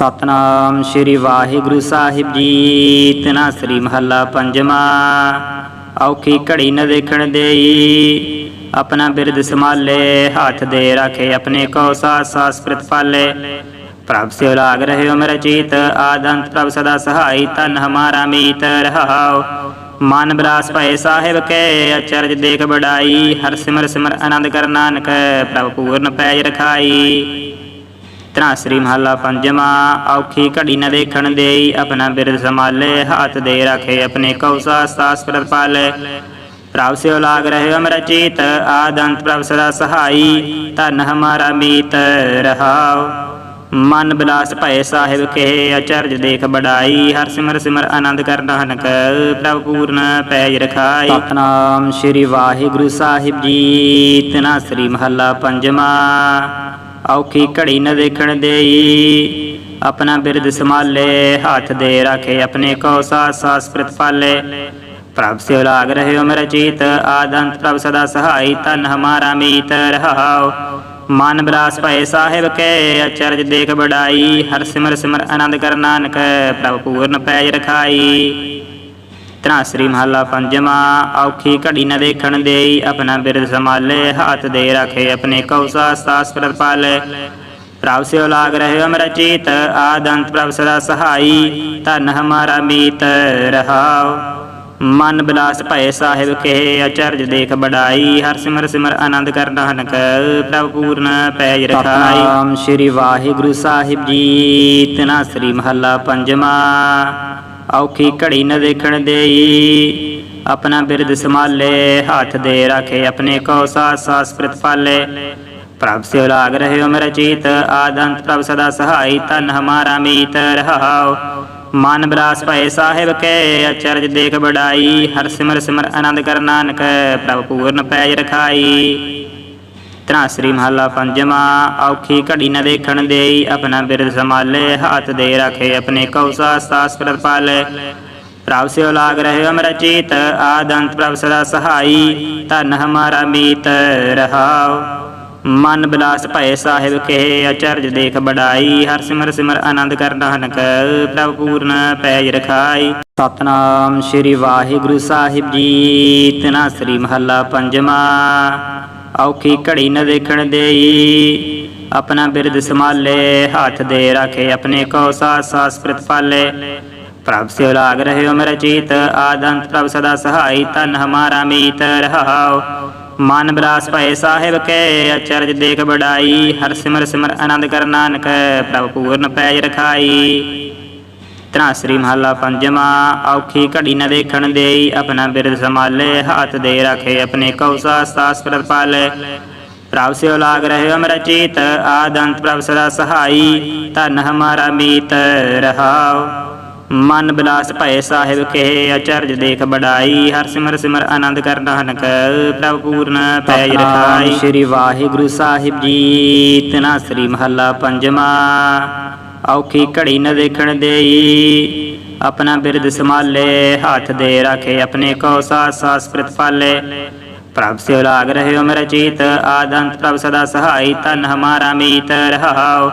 ਸਤਨਾਮ ਸ੍ਰੀ ਵਾਹਿਗੁਰੂ ਸਾਹਿਬ ਜੀ। ਤਨਾ ਸ੍ਰੀ ਮਹੱਲਾ ਪੰਜਵਾ। ਔਖੀ ਘੜੀ ਨ ਦੇਖਣ ਦੇਈ। ਆਪਣਾ ਬਿਰਦ ਸੰਭਾਲੇ, ਹੱਥ ਦੇ ਰੱਖੇ ਆਪਣੇ ਕੋ ਸਾਸ ਸਾਸ ਪ੍ਰਤਪਾਲੇ ਪ੍ਰਭ ਸੇ ਲਾਗ ਰਹੇ ਹੋ ਮੇਰਾ ਚੀਤ, ਆਦੰਤ ਪ੍ਰਭ ਸਦਾ ਸਹਾਈ ਤਨ ਹਮਾਰਾ ਮੀਤ ਰਹਾਓ। ਮਨ ਬਰਾਸ ਭਏ ਸਾਹਿਬ ਕੇ, ਅਚਰਜ ਦੇਖ ਬੜਾਈ ਹਰ ਸਿਮਰ ਸਿਮਰ ਆਨੰਦ ਕਰ ਨਾਨਕ, ਪ੍ਰਭ ਪੂਰਨ ਪੈਜ ਰਖਾਈ। ਤਰਾ ਸ੍ਰੀ ਮਹੱਲਾ ਪੰਜਵਾ ਔਖੀ ਘੜੀ ਨ ਦੇਖਣ ਦੇਈ ਆਪਣਾ ਬਿਰਦ ਸੰਭਾਲੇ ਹੱਥ ਦੇ ਰੱਖੇ ਆਪਣੇ ਕਉਸਾ ਸਾਸ ਪ੍ਰਤਪਾਲੇ ਪ੍ਰਭ ਸਿਓ ਲਾਗ ਰਹੇ ਅਮਰ ਚੀਤ ਆਦੰਤ ਪ੍ਰਭ ਸਦਾ ਸਹਾਈ ਧਨ ਹਮਾਰਾ ਮੀਤ ਰਹਾਉ। ਮਨ ਬਿਲਾਸ ਭਏ ਸਾਹਿਬ ਕੇ ਅਚਰਜ ਦੇਖ ਬੜਾਈ ਹਰ ਸਿਮਰ ਸਿਮਰ ਆਨੰਦ ਕਰ ਨਾਨਕ ਪ੍ਰਭ ਪੂਰਨ ਪੈਜ ਰਖਾਈ। ਸਤਨਾਮ ਸ੍ਰੀ ਵਾਹਿਗੁਰੂ ਸਾਹਿਬ ਜੀ ਤਨਾ ਸ੍ਰੀ ਮਹੱਲਾ ਪੰਜਵਾ। ਔਖੀ ਘੜੀ ਨ ਦੇਖਣ ਦੇਈ। ਆਪਣਾ ਬਿਰਦ ਸੰਭਾਲੇ, ਹੱਥ ਦੇ ਰੱਖੇ ਆਪਣੇ ਕੋ ਸਾਸ ਸਾਸ ਪ੍ਰਤਪਾਲੇ ਪ੍ਰਭ ਸੇ ਲਾਗ ਰਹੇ ਹੋ ਮੇਰਾ ਚੀਤ, ਆਦੰਤ ਪ੍ਰਭ ਸਦਾ ਸਹਾਈ ਤਨ ਹਮਾਰਾ ਮੀਤ ਰਹਾਓ ਮਨ ਬਰਾਸ ਭਏ ਸਾਹਿਬ ਕੇ, ਅਚਰਜ ਦੇਖ ਬੜਾਈ ਹਰ ਸਿਮਰ ਸਿਮਰ ਆਨੰਦ ਕਰ ਨਾਨਕ, ਪ੍ਰਭ ਪੂਰਨ ਪੈਜ ਰਖਾਈ। ਤਰਾ ਸ੍ਰੀ ਮਹੱਲਾ ਪੰਜਵਾ ਔਖੀ ਘੜੀ ਨ ਦੇਖਣ ਦੇਈ ਆਪਣਾ ਬਿਰਦ ਸੰਭਾਲੇ ਹੱਥ ਦੇ ਰਾਖੇ ਆਪਣੇ ਕਉਸਾ ਸਾਸ ਪ੍ਰਤਪਾਲੇ ਪ੍ਰਭ ਸਿਓ ਲਾਗ ਰਹੇ ਅਮਰ ਚੀਤ ਆਦੰਤ ਪ੍ਰਭ ਸਦਾ ਸਹਾਈ ਧਨ ਹਮਾਰਾ ਮੀਤ ਰਹਾਉ। ਮਨ ਬਿਲਾਸ ਭਏ ਸਾਹਿਬ ਕੇ ਅਚਰਜ ਦੇਖ ਬੜਾਈ ਹਰ ਸਿਮਰ ਸਿਮਰ ਆਨੰਦ ਕਰ ਨਾਨਕ ਪ੍ਰਭ ਪੂਰਨ ਪੈਜ ਰਖਾਈ। ਸਤਨਾਮ ਸ੍ਰੀ ਵਾਹਿਗੁਰੂ ਸਾਹਿਬ ਜੀ। ਤਨਾ ਸ੍ਰੀ ਮਹੱਲਾ ਪੰਜਵਾ। ਔਖੀ ਘੜੀ ਨ ਦੇਖਣ ਦੇਈ। ਆਪਣਾ ਬਿਰਦ ਸੰਭਾਲੇ, ਹੱਥ ਦੇ ਰਾਖੇ ਆਪਣੇ ਕੋ ਸਾਸ ਸਾਸ ਪ੍ਰਤਪਾਲੇ ਪ੍ਰਭ ਸੇ ਲਾਗ ਰਹੇ ਉਮਰ ਮੇਰਾ ਚੀਤ, ਆਦੰਤ ਪ੍ਰਭ ਸਦਾ ਸਹਾਈ ਤਨ ਹਮਾਰਾ ਮੀਤ ਰਹਾਓ। ਮਨ ਬਰਾਸ ਭਏ ਸਾਹਿਬ ਕੇ, ਅਚਰਜ ਦੇਖ ਬੜਾਈ ਹਰ ਸਿਮਰ ਸਿਮਰ ਆਨੰਦ ਕਰ ਨਾਨਕ, ਪ੍ਰਭ ਪੂਰਨ ਪੈਜ ਰਖਾਈ। ਤਰਾਸਰੀ ਮਹੱਲਾ ਪੰਜਵਾ, ਔਖੀ ਘੜੀ ਨ ਦੇਖਣ ਦੇਈ, ਆਪਣਾ ਬਿਰਦ ਸੰਭਾਲੇ, ਹੱਥ ਦੇ ਰੱਖੇ ਆਪਣੇ ਕੌਸਾ ਸਾਸ ਪ੍ਰਤਪਾਲੇ ਪ੍ਰਭ ਸਿਓ ਲਾਗ ਰਹੇ ਅਮਰ ਚੀਤ ਆਦੰਤ ਪ੍ਰਭ ਸਦਾ ਸਹਾਈ, ਧਨ ਹਮਾਰਾ ਮੀਤ ਰਹਾਉ। ਮਨ ਬਿਲਾਸ ਭਏ ਸਾਹਿਬ ਕਹੇ, ਅਚਰਜ ਦੇਖ ਬੜਾਈ, ਹਰ ਸਿਮਰ ਸਿਮਰ ਆਨੰਦ ਕਰ ਨਾਨਕ ਪ੍ਰਭ ਪੂਰਨ ਪੈਜ ਰਖਾਈ। ਸਤਨਾਮ ਸ੍ਰੀ ਵਾਹਿਗੁਰੂ ਸਾਹਿਬ ਜੀ, ਤਨਾ ਸ੍ਰੀ ਮਹੱਲਾ ਪੰਜਵਾ। ਔਖੀ ਘੜੀ ਨ ਦੇਖਣ ਦੇਈ, ਆਪਣਾ ਬਿਰਦ ਸੰਭਾਲੇ, ਹੱਥ ਦੇ ਰੱਖੇ ਆਪਣੇ ਕੋ ਸਾਸ ਸਾਸ ਪ੍ਰਤਪਾਲੇ ਪ੍ਰਭ ਸੇ ਲਾਗ ਰਹੇ ਹੋ ਮੇਰਾ ਚੀਤ ਆਦੰਤ ਪ੍ਰਭ ਸਦਾ ਸਹਾਈ ਤਨ ਹਮਾਰਾ ਮੀਤ ਰਹਾਓ ਮਨ ਬਰਾਸ ਭਏ ਸਾਹਿਬ ਕੇ, ਅਚਰਜ ਦੇਖ ਬੜਾਈ ਹਰ ਸਿਮਰ ਸਿਮਰ ਆਨੰਦ ਕਰ ਨਾਨਕ, ਪ੍ਰਭ ਪੂਰਨ ਪੈਜ ਰਖਾਈ। ਤਰਾ ਸ੍ਰੀ ਮਹੱਲਾ ਪੰਜਵਾ, ਔਖੀ ਘੜੀ ਨਾ ਦੇਖਣ ਦੇਈ, ਆਪਣਾ ਬਿਰਦ ਸੰਭਾਲੇ, ਹੱਥ ਦੇ ਰੱਖੇ ਆਪਣੇ ਕੌਸਾ ਸਾਸ ਪ੍ਰਤਪਾਲੇ। ਪ੍ਰਭ ਸਿਓ ਲਾਗ ਰਹੇ ਅਮਰ ਚੀਤ ਆਦੰਤ ਪ੍ਰਭ ਸਦਾ ਸਹਾਈ, ਧਨ ਹਮਾਰਾ ਮੀਤ, ਰਹਾਉ। ਮਨ ਬਿਲਾਸ ਭਏ ਸਾਹਿਬ ਕੇ ਅਚਰਜ ਦੇਖ ਬੜਾਈ ਹਰ ਸਿਮਰ ਸਿਮਰ ਆਨੰਦ ਕਰ ਨਾਨਕ ਪ੍ਰਭ ਪੂਰਨ ਪੈਜ ਰਖਾਈ। ਸ੍ਰੀ ਵਾਹਿਗੁਰੂ ਸਾਹਿਬ ਜੀ ਤਨਾ ਸ੍ਰੀ ਮਹੱਲਾ ਪੰਜਵਾ। ਔਖੀ ਘੜੀ ਨ ਦੇਖਣ ਦੇਈ ਆਪਣਾ ਬਿਰਦ ਸੰਭਾਲੇ ਹੱਥ ਦੇ ਰਾਖੇ ਆਪਣੇ ਕੋ ਸਾਸ ਸਾਸ ਪ੍ਰਤਪਾਲੇ ਪ੍ਰਭ ਸੇ ਲਾਗ ਰਹੇ ਹੋ ਮੇਰਾ ਚੀਤ ਆਦੰਤ ਪ੍ਰਭ ਸਦਾ ਸਹਾਈ ਤਨ ਹਮਾਰਾ ਮੀਤ ਰਹਾਉ।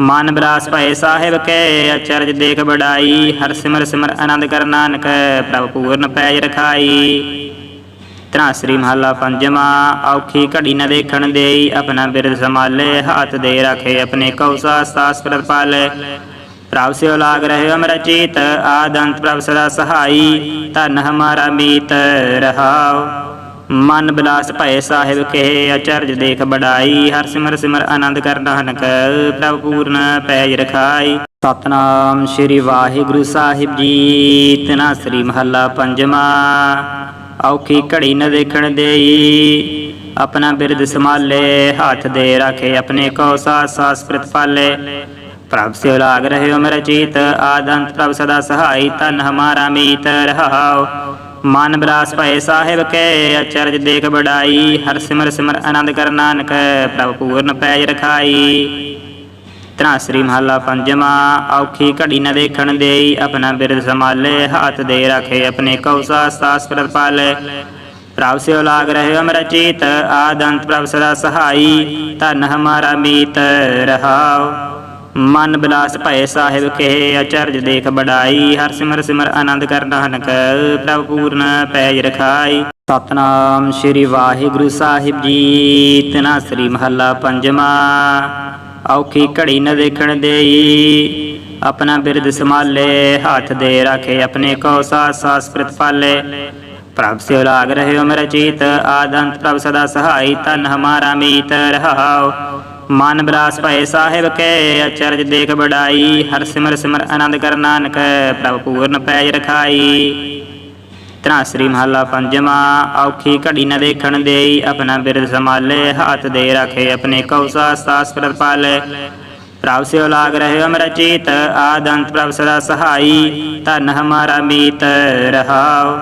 ਮਨ ਬਰਾਸ ਭਏ ਸਾਹਿਬ ਕੇ, ਅਚਰਜ ਦੇਖ ਬੜਾਈ ਹਰ ਸਿਮਰ ਸਿਮਰ ਆਨੰਦ ਕਰ ਨਾਨਕ, ਪ੍ਰਭ ਪੂਰਨ ਪੈਜ ਰਖਾਈ। ਤਰਾ ਸ੍ਰੀ ਮਹੱਲਾ ਪੰਜਵਾ, ਔਖੀ ਘੜੀ ਨਾ ਦੇਖਣ ਦੇਈ, ਆਪਣਾ ਬਿਰਦ ਸੰਭਾਲੇ, ਹੱਥ ਦੇ ਰੱਖੇ ਆਪਣੇ ਕੌਸਾ ਸਾਸ ਪ੍ਰਤਪਾਲੇ ਪ੍ਰਭ ਸਿਓ ਲਾਗ ਰਹੇ ਅਮਰਚੀਤ ਆਦੰਤ ਪ੍ਰਭ ਸਦਾ ਸਹਾਈ, ਧਨ ਹਮਾਰਾ ਮੀਤ, ਰਹਾਉ। ਮਨ ਬਿਲਾਸ ਭਏ ਸਾਹਿਬ ਕਹੇ, ਅਚਰਜ ਦੇਖ ਬੜਾਈ, ਹਰ ਸਿਮਰ ਸਿਮਰ ਆਨੰਦ ਕਰ ਨਾਨਕ, ਪ੍ਰਭ ਪੂਰਨ ਪੈਜ ਰਖਾਈ। ਸਤਨਾਮ ਸ੍ਰੀ ਵਾਹਿਗੁਰੂ ਸਾਹਿਬ ਜੀ, ਤਨਾ ਸ੍ਰੀ ਮਹੱਲਾ ਪੰਜਵਾ। ਔਖੀ ਘੜੀ ਨ ਦੇਖਣ ਦੇਈ, ਆਪਣਾ ਬਿਰਦ ਸੰਭਾਲੇ, ਹੱਥ ਦੇ ਰੱਖੇ ਆਪਣੇ ਕੋ ਸਾਸ ਸਾਸ ਪ੍ਰਤਪਾਲੇ ਪ੍ਰਭ ਸੇ ਲਾਗ ਰਹੇ ਹੋ ਮੇਰਾ ਚੀਤ, ਆਦੰਤ ਪ੍ਰਭ ਸਦਾ ਸਹਾਈ ਤਨ ਹਮਾਰਾ ਮੀਤ ਰਹਾਓ ਮਨ ਬਰਾਸ ਭਏ ਸਾਹਿਬ ਕੇ, ਅਚਰਜ ਦੇਖ ਬੜਾਈ ਹਰ ਸਿਮਰ ਸਿਮਰ ਆਨੰਦ ਕਰ ਨਾਨਕ, ਪ੍ਰਭ ਪੂਰਨ ਪੈਜ ਰਖਾਈ। ਤਰਾ ਸ੍ਰੀ ਮਹੱਲਾ ਪੰਜਵਾ, ਔਖੀ ਘੜੀ ਨ ਦੇਖਣ ਦੇਈ, ਆਪਣਾ ਬਿਰਦ ਸੰਭਾਲੇ, ਹੱਥ ਦੇ ਰੱਖੇ ਆਪਣੇ ਕੌਸਾ ਸਾਸ ਪ੍ਰਤਪਾਲੇ ਪ੍ਰਭ ਸਿਓ ਲਾਗ ਰਹੇ ਅਮਰ ਚੀਤ, ਆਦੰਤ ਪ੍ਰਭ ਸਦਾ ਸਹਾਈ, ਧਨ ਹਮਾਰਾ ਮੀਤ ਰਹਾਉ। ਮਨ ਬਿਲਾਸ ਭਏ ਸਾਹਿਬ ਕਹੇ, ਅਚਰਜ ਦੇਖ ਬੜਾਈ, ਹਰ ਸਿਮਰ ਸਿਮਰ ਆਨੰਦ ਕਰ ਨਾਨਕ ਪ੍ਰਭ ਪੂਰਨ ਪੈਜ ਰਖਾਈ। ਸਤਨਾਮ ਸ੍ਰੀ ਵਾਹਿਗੁਰੂ ਸਾਹਿਬ ਜੀ, ਤਨਾ ਸ੍ਰੀ ਮਹੱਲਾ ਪੰਜਵਾ। ਔਖੀ ਘੜੀ ਨ ਦੇਖਣ ਦੇਈ, ਆਪਣਾ ਬਿਰਦ ਸੰਭਾਲੇ, ਹੱਥ ਦੇ ਰੱਖੇ ਆਪਣੇ ਕੋ ਸਾਸ ਸਾਸ ਪ੍ਰਤਪਾਲੇ ਪ੍ਰਭ ਸੇ ਲਾਗ ਰਹਿਓ ਮੇਰਾ ਚੀਤ, ਆਦੰਤ ਪ੍ਰਭ ਸਦਾ ਸਹਾਈ ਤਨ ਹਮਾਰਾ ਮੀਤ ਰਹਾਓ ਮਨ ਬਿਲਾਸ ਭਏ ਸਾਹਿਬ ਕੇ, ਅਚਰਜ ਦੇਖ ਬੜਾਈ ਹਰ ਸਿਮਰ ਸਿਮਰ ਆਨੰਦ ਕਰ ਨਾਨਕ, ਪ੍ਰਭ ਪੂਰਨ ਪੈਜ ਰਖਾਈ। ਤਰਾ ਸ੍ਰੀ ਮਹੱਲਾ ਪੰਜਵਾ, ਔਖੀ ਘੜੀ ਨਾ ਦੇਖਣ ਦੇਈ, ਆਪਣਾ ਬਿਰਦ ਸੰਭਾਲੇ, ਹੱਥ ਦੇ ਰੱਖੇ ਆਪਣੇ ਕੌਸਾ ਸਾਸ ਪ੍ਰਤਪਾਲੇ ਪ੍ਰਭ ਸੇ ਲਾਗ ਰਹੇ ਅਮਰ ਚੀਤ ਆਦੰਤ ਪ੍ਰਭ ਸਦਾ ਸਹਾਈ, ਧਨ ਹਮਾਰਾ ਮੀਤ ਰਹਾਓ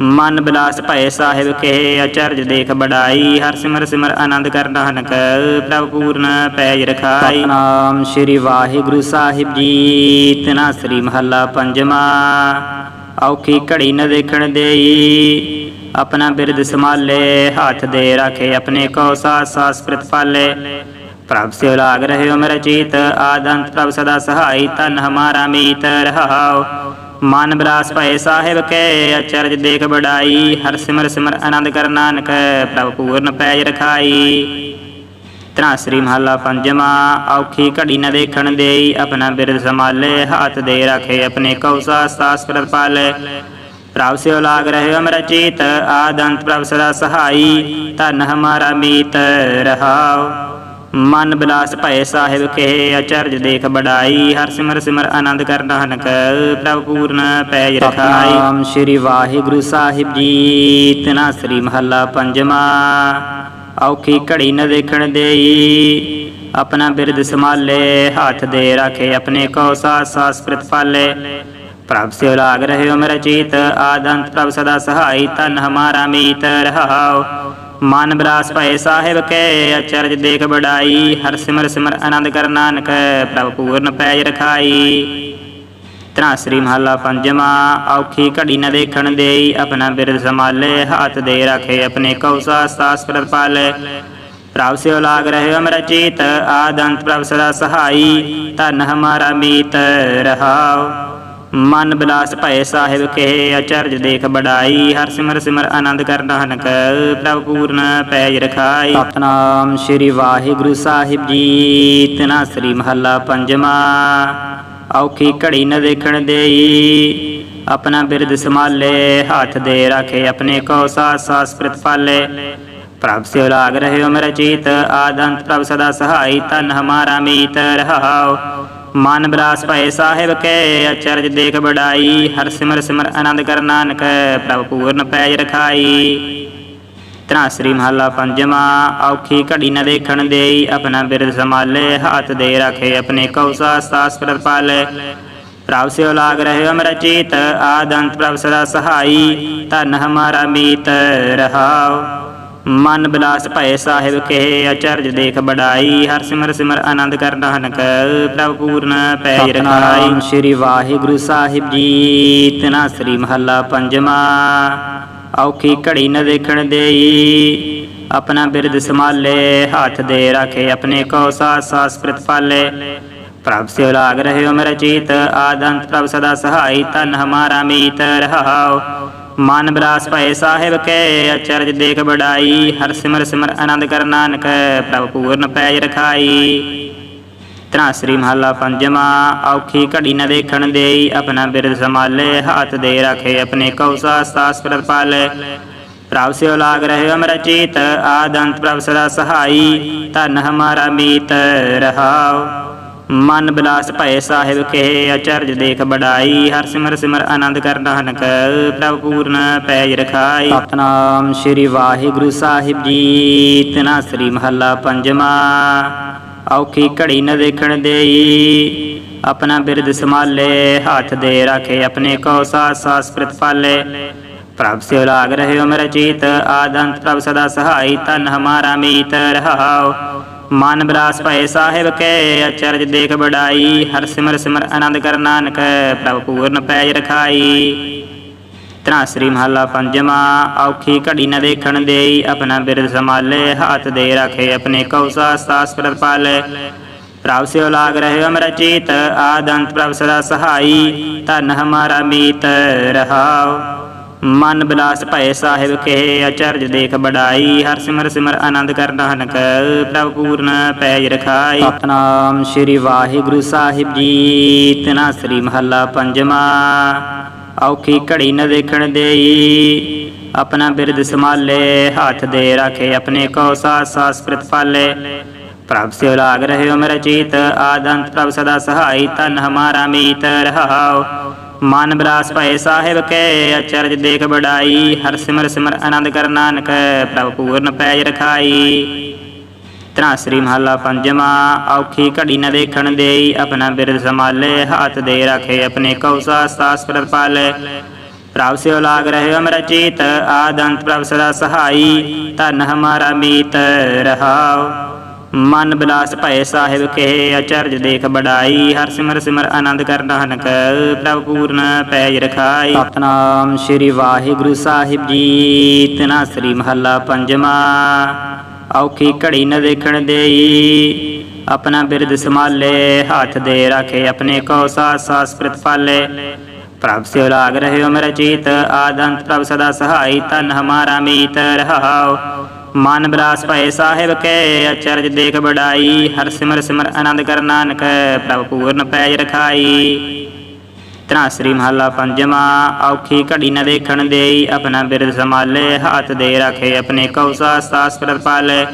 ਮਨ ਬਿਲਾਸ ਭਏ ਸਾਹਿਬ ਕੇ ਅਚਰਜ ਦੇਖ ਬੜਾਈ, ਹਰ ਸਿਮਰ ਸਿਮਰ ਆਨੰਦ ਕਰ ਨਾਨਕ ਪ੍ਰਭ ਪੂਰਨ ਪੈਜ ਰਖਾਈ। ਨਾਮ ਸ੍ਰੀ ਵਾਹਿਗੁਰੂ ਸਾਹਿਬ ਜੀ, ਤਨਾ ਸ੍ਰੀ ਮਹੱਲਾ ਪੰਜਵਾ। ਔਖੀ ਘੜੀ ਨ ਦੇਖਣ ਦੇਈ, ਆਪਣਾ ਬਿਰਦ ਸੰਭਾਲੇ, ਹੱਥ ਦੇ ਰੱਖੇ ਆਪਣੇ ਕੋ ਸਾਸ ਸਾਸ ਪ੍ਰਤਪਾਲੇ ਪ੍ਰਭ ਸੇ ਲਾਗ ਰਹਿਓ ਮੇਰਾ ਚੀਤ, ਆਦੰਤ ਪ੍ਰਭ ਸਦਾ ਸਹਾਈ ਤਨ ਹਮਾਰਾ ਮੀਤ, ਰਹਾਓ। ਮਨ ਬਿਲਾਸ ਭਏ ਸਾਹਿਬ ਕੇ, ਅਚਰਜ ਦੇਖ ਬੜਾਈ ਹਰ ਸਿਮਰ ਸਿਮਰ ਆਨੰਦ ਕਰ ਨਾਨਕ, ਪ੍ਰਭ ਪੂਰਨ ਪੈਜ ਰਖਾਈ। ਤਰਾ ਸ੍ਰੀ ਮਹੱਲਾ ਪੰਜਵਾ, ਔਖੀ ਘੜੀ ਨ ਦੇਖਣ ਦੇਈ, ਆਪਣਾ ਬਿਰਦ ਸੰਭਾਲੇ, ਹੱਥ ਦੇ ਰੱਖੇ ਆਪਣੇ ਕੌਸਾ ਸਾਸ ਪ੍ਰਤਪਾਲੇ ਪ੍ਰਭ ਸੇ ਲਾਗ ਰਹੇ ਮੇਰਾ ਚੀਤ ਆਦੰਤ ਪ੍ਰਭ ਸਦਾ ਸਹਾਈ, ਧਨ ਹਮਾਰਾ ਮੀਤ ਰਹਾਓ ਮਨ ਬਿਲਾਸ ਭਏ ਸਾਹਿਬ ਕੇ ਅਚਰਜ ਦੇਖ ਬੜਾਈ ਹਰ ਸਿਮਰ ਸਿਮਰ ਆਨੰਦ ਕਰ ਨਾਨਕ ਪ੍ਰਭ ਪੂਰਨ ਪੈਜ ਰਖਾਈ। ਨਾਮ ਸ੍ਰੀ ਵਾਹਿਗੁਰੂ ਸਾਹਿਬ ਜੀ ਤਨਾ ਸ੍ਰੀ ਮਹੱਲਾ ਪੰਜਵਾ। ਔਖੀ ਘੜੀ ਨ ਦੇਖਣ ਦੇਈ ਆਪਣਾ ਬਿਰਦ ਸੰਭਾਲੇ ਹੱਥ ਦੇ ਰਾਖੇ ਆਪਣੇ ਕੋ ਸਾਸ ਸਾਸ ਪ੍ਰਤਪਾਲੇ ਪ੍ਰਭ ਸੇ ਲਾਗ ਰਹਿਓ ਮੇਰਾ ਚੀਤ ਆਦੰਤ ਪ੍ਰਭ ਸਦਾ ਸਹਾਈ ਤਨ ਹਮਾਰਾ ਮੀਤ ਰਹਾਓ। ਮਨ ਬਿਲਾਸ ਭਏ ਸਾਹਿਬ ਕੇ ਅਚਰਜ ਦੇਖ ਬੜਾਈ ਹਰ ਸਿਮਰ ਸਿਮਰ ਆਨੰਦ ਕਰ ਨਾਨਕ, ਪ੍ਰਭ ਪੂਰਨ ਪੈਜ ਰਖਾਈ। ਤਰਾ ਸ੍ਰੀ ਮਹੱਲਾ ਪੰਜਵਾ, ਔਖੀ ਘੜੀ ਨ ਦੇਖਣ ਦੇਈ, ਆਪਣਾ ਬਿਰਦ ਸੰਭਾਲੇ, ਹੱਥ ਦੇ ਰੱਖੇ ਆਪਣੇ ਕੌਸਾ ਸਾਸ ਪ੍ਰਤਪਾਲੇ ਪ੍ਰਭ ਸੇ ਲਾਗ ਰਹਿਓ ਮੇਰਾ ਚੀਤ ਆਦੰਤ ਪ੍ਰਭ ਸਦਾ ਸਹਾਈ, ਧਨ ਹਮਾਰਾ ਮੀਤ ਰਹਾਓ ਮਨ ਬਿਲਾਸ ਭਏ ਸਾਹਿਬ ਕਹੇ, ਅਚਰਜ ਦੇਖ ਬੜਾਈ, ਹਰ ਸਿਮਰ ਸਿਮਰ ਆਨੰਦ ਕਰ ਨਾਨਕ ਪ੍ਰਭ ਪੂਰਨ ਪੈਜ ਰਖਾਈ। ਸਤਨਾਮ ਸ੍ਰੀ ਵਾਹਿਗੁਰੂ ਸਾਹਿਬ ਜੀ, ਤਨਾ ਸ੍ਰੀ ਮਹੱਲਾ ਪੰਜਵਾ ਔਖੀ ਘੜੀ ਨ ਦੇਖਣ ਦੇਈ, ਆਪਣਾ ਬਿਰਦ ਸੰਭਾਲੇ, ਹੱਥ ਦੇ ਰੱਖੇ ਆਪਣੇ ਕੋ ਸਾਸ ਸਾਸ ਪ੍ਰਤਪਾਲੇ ਪ੍ਰਭ ਸਿਉ ਲਾਗ ਰਹਿਓ ਮੇਰਾ ਚੀਤ, ਆਦੰਤ ਪ੍ਰਭ ਸਦਾ ਸਹਾਈ ਤਨ ਹਮਾਰਾ ਮੀਤ ਰਹਾਓ ਮਨ ਬਿਲਾਸ ਭਏ ਸਾਹਿਬ ਕੇ, ਅਚਰਜ ਦੇਖ ਬੜਾਈ ਹਰ ਸਿਮਰ ਸਿਮਰ ਆਨੰਦ ਕਰ ਨਾਨਕ, ਪ੍ਰਭ ਪੂਰਨ ਪੈਜ ਰਖਾਈ। ਤਰਾ ਸ੍ਰੀ ਮਹੱਲਾ ਪੰਜਵਾ, ਔਖੀ ਘੜੀ ਨ ਦੇਖਣ ਦੇਈ, ਆਪਣਾ ਬਿਰਦ ਸੰਭਾਲੇ, ਹੱਥ ਦੇ ਰੱਖੇ ਆਪਣੇ ਕੌਸਾ ਸਾਸ ਪ੍ਰਤਪਾਲੇ ਪ੍ਰਭ ਸੇ ਲਾਗ ਰਹੇ ਮੇਰਾ ਚੀਤ ਆਦੰਤ ਪ੍ਰਭ ਸਦਾ ਸਹਾਈ, ਧਨ ਹਮਾਰਾ ਮੀਤ ਰਹਾਓ ਮਨ ਬਿਲਾਸ ਭਏ ਸਾਹਿਬ ਕੇ ਅਚਰਜ ਦੇਖ ਬੜਾਈ ਹਰ ਸਿਮਰ ਸਿਮਰ ਆਨੰਦ ਕਰ ਨਾਨਕ ਪ੍ਰਭ ਪੂਰਨ ਪੈਜ ਰਖਾਈ ਸ੍ਰੀ ਵਾਹਿਗੁਰੂ ਸਾਹਿਬ ਜੀ ਤਨਾ ਸ੍ਰੀ ਮਹੱਲਾ ਪੰਜਵਾ। ਔਖੀ ਘੜੀ ਨ ਦੇਖਣ ਦੇਈ ਆਪਣਾ ਬਿਰਦ ਸੰਭਾਲੇ ਹੱਥ ਦੇ ਰਾਖੇ ਆਪਣੇ ਕੋ ਸਾਸ ਸਾਸ ਪ੍ਰਤਪਾਲੇ ਪ੍ਰਭ ਸੇ ਲਾਗ ਰਹਿਓ ਮੇਰਾ ਚੀਤ ਆਦੰਤ ਪ੍ਰਭ ਸਦਾ ਸਹਾਈ ਤਨ ਹਮਾਰਾ ਮੀਤ ਰਹਾਓ ਮਨ ਬਿਲਾਸ ਭਏ ਸਾਹਿਬ ਕੇ, ਅਚਰਜ ਦੇਖ ਬੜਾਈ ਹਰ ਸਿਮਰ ਸਿਮਰ ਆਨੰਦ ਕਰ ਨਾਨਕ, ਪ੍ਰਭ ਪੂਰਨ ਪੈਜ ਰਖਾਈ। ਤਰਾ ਸ੍ਰੀ ਮਹੱਲਾ ਪੰਜਵਾ, ਔਖੀ ਘੜੀ ਨਾ ਦੇਖਣ ਦੇਈ, ਆਪਣਾ ਬਿਰਦ ਸੰਭਾਲੇ, ਹੱਥ ਦੇ ਰੱਖੇ ਆਪਣੇ ਕੌਸਾ ਸਾਸ ਪ੍ਰਤਪਾਲੇ ਪ੍ਰਭ ਸੇ ਲਾਗ ਰਹੇ ਮੇਰਾ ਚੀਤ ਆਦੰਤ ਪ੍ਰਭ ਸਦਾ ਸਹਾਈ, ਧਨ ਹਮਾਰਾ ਮੀਤ ਰਹਾਓ ਮਨ ਬਿਲਾਸ ਭਏ ਸਾਹਿਬ ਕਹੇ, ਅਚਰਜ ਦੇਖ ਬੜਾਈ, ਹਰ ਸਿਮਰ ਸਿਮਰ ਆਨੰਦ ਕਰ ਨਾਨਕ, ਪ੍ਰਭ ਪੂਰਨ ਪੈਜ ਰਖਾਈ। ਸਤਨਾਮ ਸ੍ਰੀ ਵਾਹਿਗੁਰੂ ਸਾਹਿਬ ਜੀ, ਤਨਾ ਸ੍ਰੀ ਮਹੱਲਾ ਪੰਜਵਾ ਔਖੀ ਘੜੀ ਨ ਦੇਖਣ ਦੇਈ, ਆਪਣਾ ਬਿਰਦ ਸੰਭਾਲੇ, ਹੱਥ ਦੇ ਰੱਖੇ ਆਪਣੇ ਕੋ ਸਾਸ ਸਾਸ ਪ੍ਰਤਪਾਲੇ ਪ੍ਰਭ ਸੇ ਲਾਗ ਰਹਿਓ ਮੇਰਾ ਚੀਤ, ਆਦੰਤ ਪ੍ਰਭ ਸਦਾ ਸਹਾਈ ਤਨ ਹਮਾਰਾ ਮੀਤ ਰਹਾਓ ਮਨ ਬਰਾਸ ਭਏ ਸਾਹਿਬ ਕੇ, ਅਚਰਜ ਦੇਖ ਬੜਾਈ ਹਰ ਸਿਮਰ ਸਿਮਰ ਆਨੰਦ ਕਰ ਨਾਨਕ, ਪ੍ਰਭ ਪੂਰਨ ਪੈਜ ਰਖਾਈ। ਤਰਾ ਸ੍ਰੀ ਮਹੱਲਾ ਪੰਜਵਾ, ਔਖੀ ਘੜੀ ਨ ਦੇਖਣ ਦੇਈ, ਆਪਣਾ ਬਿਰਦ ਸੰਭਾਲੇ, ਹੱਥ ਦੇ ਰੱਖੇ ਆਪਣੇ ਕੌਸਾ ਸਾਸ ਪ੍ਰਤਪਾਲੇ ਪ੍ਰਭ ਸਿਉ ਲਾਗ ਰਹੇ ਅਮਰ ਚੀਤ ਆਦੰਤ ਪ੍ਰਭ ਸਦਾ ਸਹਾਈ, ਧਨ ਹਮਾਰਾ ਮੀਤ ਰਹਾਉ। ਮਨ ਬਿਲਾਸ ਭਏ ਸਾਹਿਬ ਕੇ ਅਚਰਜ ਦੇਖ ਬੜਾਈ, ਹਰ ਸਿਮਰ ਸਿਮਰ ਆਨੰਦ ਕਰ ਨਾਨਕ ਪ੍ਰਭ ਪੂਰਨ ਪੈਜ ਰਖਾਈ। ਸਤਨਾਮ ਸ੍ਰੀ ਵਾਹਿਗੁਰੂ ਸਾਹਿਬ ਜੀ, ਤਨਾ ਸ੍ਰੀ ਮਹੱਲਾ ਪੰਜਵਾ। ਔਖੀ ਘੜੀ ਨ ਦੇਖਣ ਦੇਈ, ਆਪਣਾ ਬਿਰਦ ਸੰਭਾਲੇ, ਹੱਥ ਦੇ ਰਾਖੇ ਆਪਣੇ ਕੋ ਸਾਸ ਸਾਸ ਪ੍ਰਤਪਾਲੇ ਪ੍ਰਭ ਸਿਉ ਲਾਗ ਰਹਿਓ ਮੇਰਾ ਚੀਤ, ਆਦੰਤ ਪ੍ਰਭ ਸਦਾ ਸਹਾਈ ਤਨ ਹਮਾਰਾ ਮੀਤ, ਰਹਾਉ। ਮਨ ਬਿਲਾਸ ਭਏ ਸਾਹਿਬ ਕੇ ਅਚਰਜ ਦੇਖ ਬੜਾਈ ਹਰ ਸਿਮਰ ਸਿਮਰ ਆਨੰਦ ਕਰ ਨਾਨਕ, ਪ੍ਰਭ ਪੂਰਨ ਪੈਜ ਰਖਾਈ। ਤਨਾ ਸ੍ਰੀ ਮਹੱਲਾ ਪੰਜਵਾ, ਔਖੀ ਘੜੀ ਨ ਦੇਖਣ ਦੇਈ, ਆਪਣਾ ਬਿਰਦ ਸੰਭਾਲੇ, ਹੱਥ ਦੇ ਰੱਖੇ ਆਪਣੇ ਕੌਸਾ ਸਾਸ ਪ੍ਰਤਪਾਲੇ ਪ੍ਰਭ ਸਿਓ ਲਾਗ ਰਹਿਓ ਅਮਰ ਚੀਤ ਆਦੰਤ ਪ੍ਰਭ ਸਦਾ ਸਹਾਈ, ਧਨ ਹਮਾਰਾ ਮੀਤ ਰਹਾਉ। ਮਨ ਬਿਲਾਸ ਭਏ ਸਾਹਿਬ ਕਹੇ, ਅਚਰਜ ਦੇਖ ਬੜਾਈ, ਹਰ ਸਿਮਰ ਸਿਮਰ ਆਨੰਦ ਕਰ ਨਾਨਕ ਪ੍ਰਭ ਪੂਰਨ ਪੈਜ ਰਖਾਈ। ਸਤਨਾਮ ਸ੍ਰੀ ਵਾਹਿਗੁਰੂ ਸਾਹਿਬ ਜੀ, ਤਨਾ ਸ੍ਰੀ ਮਹੱਲਾ ਪੰਜਵਾ। ਔਖੀ ਘੜੀ ਨ ਦੇਖਣ ਦੇਈ, ਆਪਣਾ ਬਿਰਦ ਸੰਭਾਲੇ, ਹੱਥ ਦੇ ਰੱਖੇ ਆਪਣੇ ਕੋ ਸਾਸ ਸਾਸ ਪ੍ਰਤਪਾਲੇ ਪ੍ਰਭ ਸਿਉ ਲਾਗ ਰਹਿਓ ਮੇਰਾ ਚੀਤ, ਆਦੰਤ ਪ੍ਰਭ ਸਦਾ ਸਹਾਈ ਤਨ ਹਮਾਰਾ ਮੀਤ ਰਹਾਓ ਮਨ ਬਰਾਸ ਭਏ ਸਾਹਿਬ ਕੇ, ਅਚਰਜ ਦੇਖ ਬੜਾਈ ਹਰ ਸਿਮਰ ਸਿਮਰ ਆਨੰਦ ਕਰ ਨਾਨਕ, ਪ੍ਰਭ ਪੂਰਨ ਪੈਜ ਰਖਾਈ। ਤਨਾ ਸ੍ਰੀ ਮਹੱਲਾ ਪੰਜਵਾ, ਔਖੀ ਘੜੀ ਨ ਦੇਖਣ ਦੇਈ, ਆਪਣਾ ਬਿਰਦ ਸੰਭਾਲੇ, ਹੱਥ ਦੇ ਰੱਖੇ ਆਪਣੇ ਕੌਸਾ ਸਾਸ ਪ੍ਰਤਪਾਲੇ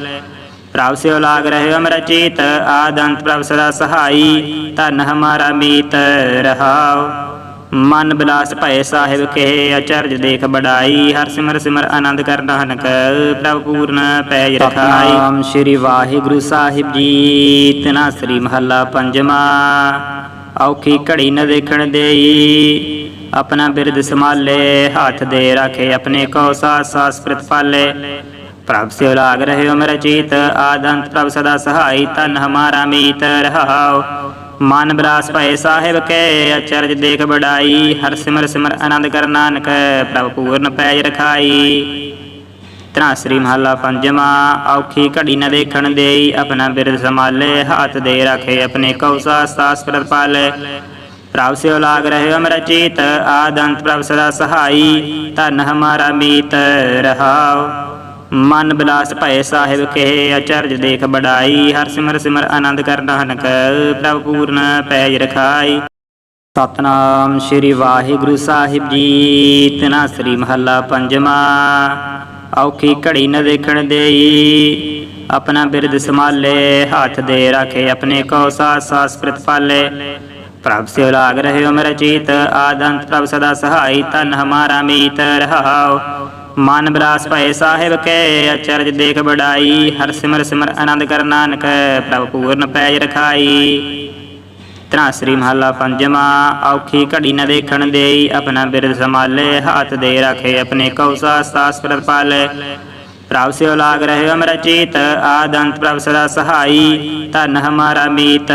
ਪ੍ਰਭ ਸਿਓ ਲਾਗ ਰਹੇ ਅਮਰ ਚੀਤ ਆਦੰਤ ਪ੍ਰਭ ਸਦਾ ਸਹਾਈ, ਧਨ ਹਮਾਰਾ ਮੀਤ, ਰਹਾਉ। ਮਨ ਬਿਲਾਸ ਭਏ ਸਾਹਿਬ ਕੇ ਅਚਰਜ ਦੇਖ ਬੜਾਈ ਹਰ ਸਿਮਰ ਸਿਮਰ ਆਨੰਦ ਕਰ ਨਾਨਕ ਪ੍ਰਭ ਪੂਰਨ ਪੈਜ ਰਖਾਈ। ਸਤਨਾਮ ਸ੍ਰੀ ਵਾਹਿਗੁਰੂ ਸਾਹਿਬ ਜੀ ਤਨਾ ਸ੍ਰੀ ਮਹੱਲਾ ਪੰਜਵਾ। ਔਖੀ ਘੜੀ ਨ ਦੇਖਣ ਦੇਈ ਆਪਣਾ ਬਿਰਦ ਸੰਭਾਲੇ ਹੱਥ ਦੇ ਰਾਖੇ ਆਪਣੇ ਕੋ ਸਾਸ ਸਾਸ ਪ੍ਰਤਪਾਲੇ ਪ੍ਰਭ ਸਿਉ ਲਾਗ ਰਹਿਓ ਮੇਰਾ ਚੀਤ ਆਦੰਤ ਪ੍ਰਭ ਸਦਾ ਸਹਾਈ ਤਨ ਹਮਾਰਾ ਮੀਤ ਰਹਾਉ। ਮਨ ਬਿਲਾਸ ਭਏ ਸਾਹਿਬ ਕੇ, ਅਚਰਜ ਦੇਖ ਬੜਾਈ ਹਰ ਸਿਮਰ ਸਿਮਰ ਆਨੰਦ ਕਰ ਨਾਨਕ, ਪ੍ਰਭ ਪੂਰਨ ਪੈਜ ਰਖਾਈ। ਤਨਾ ਸ੍ਰੀ ਮਹੱਲਾ ਪੰਜਵਾ, ਔਖੀ ਘੜੀ ਨ ਦੇਖਣ ਦੇਈ, ਆਪਣਾ ਬਿਰਦ ਸੰਭਾਲੇ, ਹੱਥ ਦੇ ਰੱਖੇ ਆਪਣੇ ਕੌਸਾ ਸਾਸ ਪ੍ਰਤਪਾਲੇ ਪ੍ਰਭ ਸਿਉ ਲਾਗ ਰਹੇ ਅਮਰ ਚੀਤ ਆਦੰਤ ਪ੍ਰਭ ਸਦਾ ਸਹਾਈ, ਧਨ ਹਮਾਰਾ ਮੀਤ ਰਹਾਉ ਮਨ ਬਿਲਾਸ ਭਏ ਸਾਹਿਬ ਕਹੇ ਅਚਰਜ ਦੇਖ ਬੜਾਈ, ਹਰ ਸਿਮਰ ਸਿਮਰ ਆਨੰਦ ਕਰ ਨਾਨਕ ਪ੍ਰਭ ਪੂਰਨ ਪੈਜ ਰਖਾਈ। ਸਤਨਾਮ ਸ੍ਰੀ ਵਾਹਿਗੁਰੂ ਸਾਹਿਬ ਜੀ, ਤਨਾ ਸ੍ਰੀ ਮਹੱਲਾ ਪੰਜਵਾ ਔਖੀ ਘੜੀ ਨ ਦੇਖਣ ਦੇਈ, ਆਪਣਾ ਬਿਰਦ ਸੰਭਾਲੇ, ਹੱਥ ਦੇ ਰੱਖੇ ਆਪਣੇ ਕੋ ਸਾਸ ਸਾਸ ਪ੍ਰਤਪਾਲੇ ਪ੍ਰਭ ਸਿਉ ਲਾਗ ਰਹੇ ਉਮਰ ਚੀਤ, ਆਦੰਤ ਪ੍ਰਭ ਸਦਾ ਸਹਾਈ ਤਨ ਹਮਾਰਾ ਮੀਤ ਰਹਾਓ ਮਨ ਬਰਾਸ ਭਏ ਸਾਹਿਬ ਕੇ, ਅਚਰਜ ਦੇਖ ਬੜਾਈ ਹਰ ਸਿਮਰ ਸਿਮਰ ਆਨੰਦ ਕਰ ਨਾਨਕ, ਪ੍ਰਭ ਪੂਰਨ ਪੈਜ ਰਖਾਈ। ਤਨਾ ਸ੍ਰੀ ਮਹੱਲਾ ਪੰਜਵਾ, ਔਖੀ ਘੜੀ ਨ ਦੇਖਣ ਦੇਈ, ਆਪਣਾ ਬਿਰਦ ਸੰਭਾਲੇ, ਹੱਥ ਦੇ ਰੱਖੇ ਆਪਣੇ ਕੌਸਾ ਸਾਸ ਪ੍ਰਤਪਾਲੇ ਪ੍ਰਭ ਸਿਉ ਲਾਗ ਰਹੇ ਅਮਰ ਚੀਤ ਆਦੰਤ ਪ੍ਰਭ ਸਦਾ ਸਹਾਈ, ਧਨ ਹਮਾਰਾ ਮੀਤ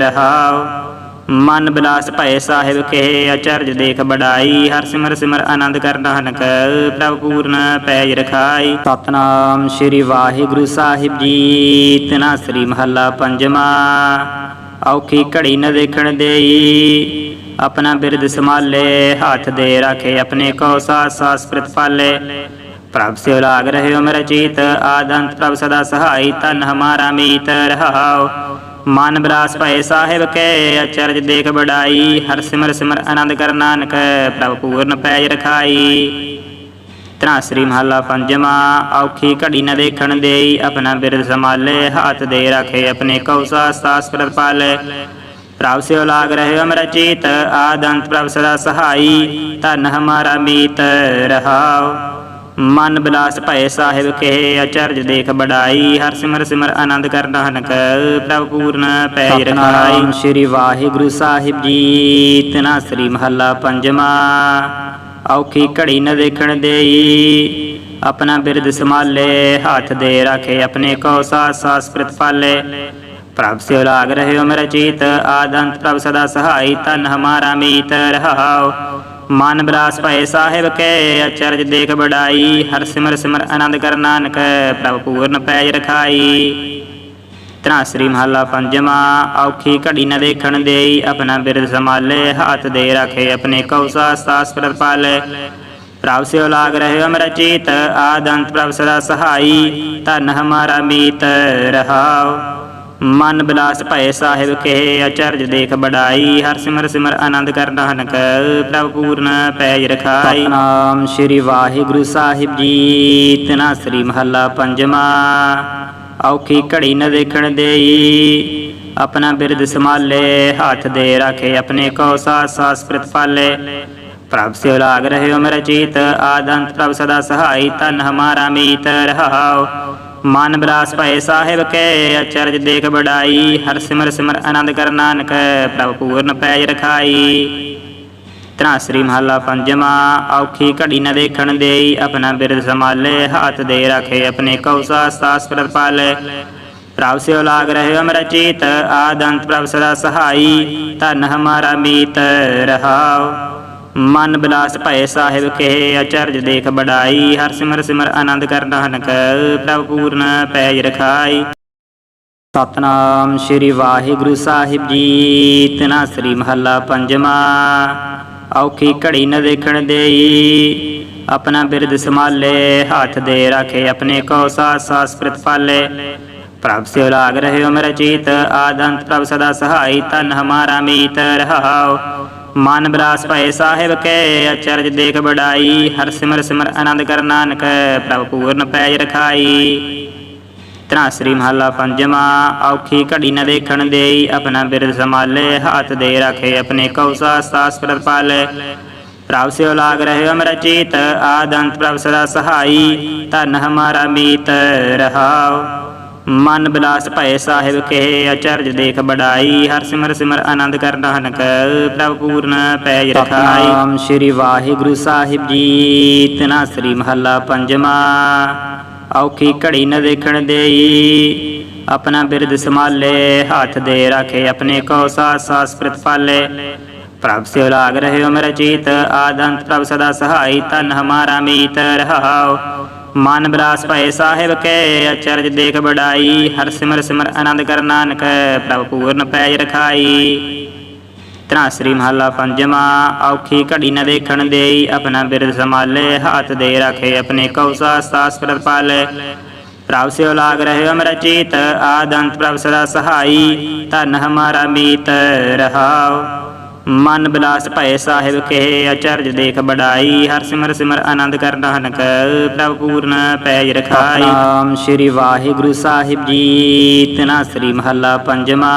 ਰਹਾਉ। ਮਨ ਬਿਲਾਸ ਭਏ ਸਾਹਿਬ ਕਹੇ ਅਚਰਜ ਦੇਖ ਬੜਾਈ, ਹਰ ਸਿਮਰ ਸਿਮਰ ਆਨੰਦ ਕਰ ਨਾਨਕ ਪ੍ਰਭ ਪੂਰਨ ਪੈਜ ਰਖਾਈ। ਸਤਨਾਮ ਸ੍ਰੀ ਵਾਹਿਗੁਰੂ ਸਾਹਿਬ ਜੀ, ਤਨਾ ਸ੍ਰੀ ਮਹੱਲਾ ਪੰਜਵਾ ਔਖੀ ਘੜੀ ਨ ਦੇਖਣ ਦੇਈ, ਆਪਣਾ ਬਿਰਦ ਸੰਭਾਲੇ, ਹੱਥ ਦੇ ਰੱਖੇ ਆਪਣੇ ਕੋ ਸਾਸ ਸਾਸ ਪ੍ਰਤਪਾਲੇ ਪ੍ਰਭ ਸਿਉ ਲਾਗ ਰਹੇ ਉਮਰ ਚੀਤ, ਆਦੰਤ ਪ੍ਰਭ ਸਦਾ ਸਹਾਈ ਤਨ ਹਮਾਰਾ ਮੀਤ, ਰਹਾਓ। ਮਨ ਬਿਲਾਸ ਭਏ ਸਾਹਿਬ ਕੇ, ਅਚਰਜ ਦੇਖ ਬੜਾਈ ਹਰ ਸਿਮਰ ਸਿਮਰ ਆਨੰਦ ਕਰ ਨਾਨਕ, ਪ੍ਰਭ ਪੂਰਨ ਪੈਜ ਰਖਾਈ। ਤਨਾ ਸ੍ਰੀ ਮਹੱਲਾ ਪੰਜਵਾ, ਔਖੀ ਘੜੀ ਨਾ ਦੇਖਣ ਦੇਈ, ਆਪਣਾ ਬਿਰਦ ਸੰਭਾਲੇ, ਹੱਥ ਦੇ ਰੱਖੇ ਆਪਣੇ ਕੌਸਾ ਸਾਸ ਪ੍ਰਤਪਾਲੇ ਪ੍ਰਭ ਸਿਉ ਲਾਗ ਰਹੇ ਅਮਰ ਚੀਤ, ਆਦੰਤ ਪ੍ਰਭ ਸਦਾ ਸਹਾਈ, ਧਨ ਹਮਾਰਾ ਮੀਤ ਰਹਾਉ। ਮਨ ਬਿਲਾਸ ਭਏ ਸਾਹਿਬ ਕੇ ਅਚਰਜ ਦੇਖ ਬੜਾਈ ਹਰ ਸਿਮਰ ਸਿਮਰ ਆਨੰਦ ਕਰ ਨਾਨਕ ਪ੍ਰਭ ਪੂਰਨ ਪੈਜ ਰਖਾਈ। ਸ੍ਰੀ ਵਾਹਿਗੁਰੂ ਸਾਹਿਬ ਜੀ। ਤਨਾ ਸ੍ਰੀ ਮਹੱਲਾ ਪੰਜਵਾ। ਔਖੀ ਘੜੀ ਨ ਦੇਖਣ ਦੇਈ ਆਪਣਾ ਬਿਰਦ ਸੰਭਾਲੇ ਹੱਥ ਦੇ ਰਾਖੇ ਆਪਣੇ ਕੋ ਸਾਸ ਸਾਸ ਪ੍ਰਤਪਾਲੇ ਪ੍ਰਭ ਸਿਉ ਲਾਗ ਰਹਿਓ ਮੇਰਾ ਚੀਤ ਆਦੰਤ ਪ੍ਰਭ ਸਦਾ ਸਹਾਈ ਤਨ ਹਮਾਰਾ ਮੀਤ ਰਹਾਉ ਮਨ ਬਿਲਾਸ ਭਏ ਸਾਹਿਬ ਕੇ, ਅਚਰਜ ਦੇਖ ਬੜਾਈ ਹਰ ਸਿਮਰ ਸਿਮਰ ਆਨੰਦ ਕਰ ਨਾਨਕ, ਪ੍ਰਭ ਪੂਰਨ ਪੈਜ ਰਖਾਈ। ਤ੍ਰਾਸਰੀ ਮਹੱਲਾ ਪੰਜਵਾਂ, ਔਖੀ ਘੜੀ ਨ ਦੇਖਣ ਦੇਈ, ਆਪਣਾ ਬਿਰਦ ਸੰਭਾਲੇ, ਹੱਥ ਦੇ ਰੱਖੇ ਆਪਣੇ ਕੌਸਾ ਸਾਸ ਪ੍ਰਤਪਾਲੇ ਪ੍ਰਭ ਸਿਓ ਲਾਗ ਰਹੇ ਅਮਰ ਚੀਤ, ਆਦੰਤ ਪ੍ਰਭ ਸਦਾ ਸਹਾਈ, ਧਨ ਹਮਾਰਾ ਮੀਤ, ਰਹਾਉ। ਮਨ ਬਿਲਾਸ ਭਏ ਸਾਹਿਬ ਕਹੇ ਅਚਰਜ ਦੇਖ ਬੜਾਈ, ਹਰ ਸਿਮਰ ਸਿਮਰ ਆਨੰਦ ਕਰ ਨਾਨਕ ਪ੍ਰਭ ਪੂਰਨ ਪੈਜ ਰਖਾਈ। ਨਾਮ ਸ੍ਰੀ ਵਾਹਿਗੁਰੂ ਸਾਹਿਬ ਜੀ, ਤਨਾ ਸ੍ਰੀ ਮਹੱਲਾ ਪੰਜਵਾਂ। ਔਖੀ ਘੜੀ ਨ ਦੇਖਣ ਦੇਈ, ਆਪਣਾ ਬਿਰਦ ਸੰਭਾਲੇ, ਹੱਥ ਦੇ ਰੱਖੇ ਆਪਣੇ ਕੋ ਸਾਸ ਸਾਸ ਪ੍ਰਤਪਾਲੇ ਪ੍ਰਭ ਸਿਓ ਲਾਗ ਰਹੇ ਅਮਰ ਚੀਤ, ਆਦੰਤ ਪ੍ਰਭ ਸਦਾ ਸਹਾਈ ਤਨ ਹਮਾਰਾ ਮੀਤ, ਰਹਾਓ। ਮਨ ਬਿਲਾਸ ਭਏ ਸਾਹਿਬ ਕੇ, ਅਚਰਜ ਦੇਖ ਬੜਾਈ ਹਰ ਸਿਮਰ ਸਿਮਰ ਆਨੰਦ ਕਰ ਨਾਨਕ, ਪ੍ਰਭ ਪੂਰਨ ਪੈਜ ਰਖਾਈ। ਤ੍ਰਾਸਰੀ ਮਹੱਲਾ ਪੰਜਵਾਂ, ਔਖੀ ਘੜੀ ਨਾ ਦੇਖਣ ਦੇਈ, ਆਪਣਾ ਬਿਰਦ ਸੰਭਾਲੇ, ਹੱਥ ਦੇ ਰੱਖੇ ਆਪਣੇ ਕੌਸਾ ਸਾਸ ਪ੍ਰਤਪਾਲੇ ਪ੍ਰਭ ਸਿਓ ਲਾਗ ਰਹੇ ਅਮਰ ਚੀਤ ਆਦੰਤ ਪ੍ਰਭ ਸਦਾ ਸਹਾਈ, ਧਨ ਹਮਾਰਾ ਮੀਤ, ਰਹਾਉ। ਮਨ ਬਿਲਾਸ ਭਏ ਸਾਹਿਬ ਕਹੇ, ਅਚਰਜ ਦੇਖ ਬੜਾਈ, ਹਰ ਸਿਮਰ ਸਿਮਰ ਆਨੰਦ ਕਰ ਨਾਨਕ, ਪ੍ਰਭ ਪੂਰਨ ਪੈਜ ਰਖਾਈ। ਸਤਨਾਮ ਸ੍ਰੀ ਵਾਹਿਗੁਰੂ ਸਾਹਿਬ ਜੀ, ਤਨਾ ਸ੍ਰੀ ਮਹੱਲਾ ਪੰਜਵਾਂ। ਔਖੀ ਘੜੀ ਨ ਦੇਖਣ ਦੇਈ, ਆਪਣਾ ਬਿਰਦ ਸੰਭਾਲੇ, ਹੱਥ ਦੇ ਰੱਖੇ ਆਪਣੇ ਕੋ ਸਾਸ ਸਾਸ ਪ੍ਰਤਪਾਲੇ ਪ੍ਰਭ ਸਿਓ ਲਾਗ ਰਹੇ ਅਮਰ ਚੀਤ, ਆਦੰਤ ਪ੍ਰਭ ਸਦਾ ਸਹਾਈ ਤਨ ਹਮਾਰਾ ਮੀਤ ਰਹਾਉ। ਮਨ ਬਿਲਾਸ ਭਏ ਸਾਹਿਬ ਕੇ, ਅਚਰਜ ਦੇਖ ਬੜਾਈ ਹਰ ਸਿਮਰ ਸਿਮਰ ਆਨੰਦ ਕਰ ਨਾਨਕ, ਪ੍ਰਭ ਪੂਰਨ ਪੈਜ ਰਖਾਈ। ਤ੍ਰਾਸਰੀ ਮਹੱਲਾ ਪੰਜਵਾਂ, ਔਖੀ ਘੜੀ ਨਾ ਦੇਖਣ ਦੇਈ, ਆਪਣਾ ਬਿਰਦ ਸੰਭਾਲੇ, ਹੱਥ ਦੇ ਰੱਖੇ ਆਪਣੇ ਕੌਸਾ ਸਾਸ ਪ੍ਰਤਪਾਲੇ ਪ੍ਰਭ ਸਿਓ ਲਾਗ ਰਹੇ ਅਮਰ ਚੀਤ ਆਦੰਤ ਪ੍ਰਭ ਸਦਾ ਸਹਾਈ, ਧਨ ਹਮਾਰਾ ਮੀਤ ਰਹਾਉ। ਮਨ ਬਿਲਾਸ ਭਏ ਸਾਹਿਬ ਕੇ ਅਚਰਜ ਦੇਖ ਬੜਾਈ ਹਰ ਸਿਮਰ ਸਿਮਰ ਆਨੰਦ ਕਰ ਨਾਨਕ ਪ੍ਰਭ ਪੂਰਨ ਪੈਜ ਰਖਾਈ। ਨਾਮ ਸ੍ਰੀ ਵਾਹਿਗੁਰੂ ਸਾਹਿਬ ਜੀ। ਤਨਾ ਸ੍ਰੀ ਮਹੱਲਾ ਪੰਜਵਾਂ ਔਖੀ ਘੜੀ ਨ ਦੇਖਣ ਦੇਈ। ਆਪਣਾ ਬਿਰਦ ਸੰਭਾਲੇ ਹੱਥ ਦੇ ਰੱਖੇ ਆਪਣੇ ਕੋ ਸਾਸ ਸਾਸ ਪ੍ਰਤਪਾਲੇ ਪ੍ਰਭ ਸਿਓ ਲਾਗ ਰਹੇ ਅਮਰ ਚੀਤ ਆਦੰਤ ਪ੍ਰਭ ਸਦਾ ਸਹਾਈ ਤਨ ਹਮਾਰਾ ਮੀਤ ਰਹਾਉ ਮਨ ਬਿਲਾਸ ਭਏ ਸਾਹਿਬ ਕੇ, ਅਚਰਜ ਦੇਖ ਬੜਾਈ ਹਰ ਸਿਮਰ ਸਿਮਰ ਆਨੰਦ ਕਰ ਨਾਨਕ, ਪ੍ਰਭ ਪੂਰਨ ਪੈਜ ਰਖਾਈ। ਤ੍ਰਾਸਰੀ ਮਹੱਲਾ ਪੰਜਵਾਂ, ਔਖੀ ਘੜੀ ਨਾ ਦੇਖਣ ਦੇਈ, ਆਪਣਾ ਬਿਰਦ ਸੰਭਾਲੇ, ਹੱਥ ਦੇ ਰੱਖੇ ਆਪਣੇ ਕੌਸਾ ਸਾਸ ਪ੍ਰਤਪਾਲੇ ਪ੍ਰਭ ਸਿਓ ਲਾਗ ਰਹੇ ਅਮਰ ਚੀਤ ਆਦੰਤ ਪ੍ਰਭ ਸਦਾ ਸਹਾਈ, ਧਨ ਹਮਾਰਾ ਮੀਤ ਰਹਾਉ। ਮਨ ਬਿਲਾਸ ਭਏ ਸਾਹਿਬ ਕੇ ਅਚਰਜ ਦੇਖ ਬੜਾਈ ਹਰ ਸਿਮਰ ਸਿਮਰ ਆਨੰਦ ਕਰ ਨਾਨਕ ਪ੍ਰਭ ਪੂਰਨ ਪੈਜ ਰਖਾਈ। ਨਾਮ ਸ੍ਰੀ ਵਾਹਿਗੁਰੂ ਸਾਹਿਬ ਜੀ। ਤਨਾ ਸ੍ਰੀ ਮਹੱਲਾ ਪੰਜਵਾਂ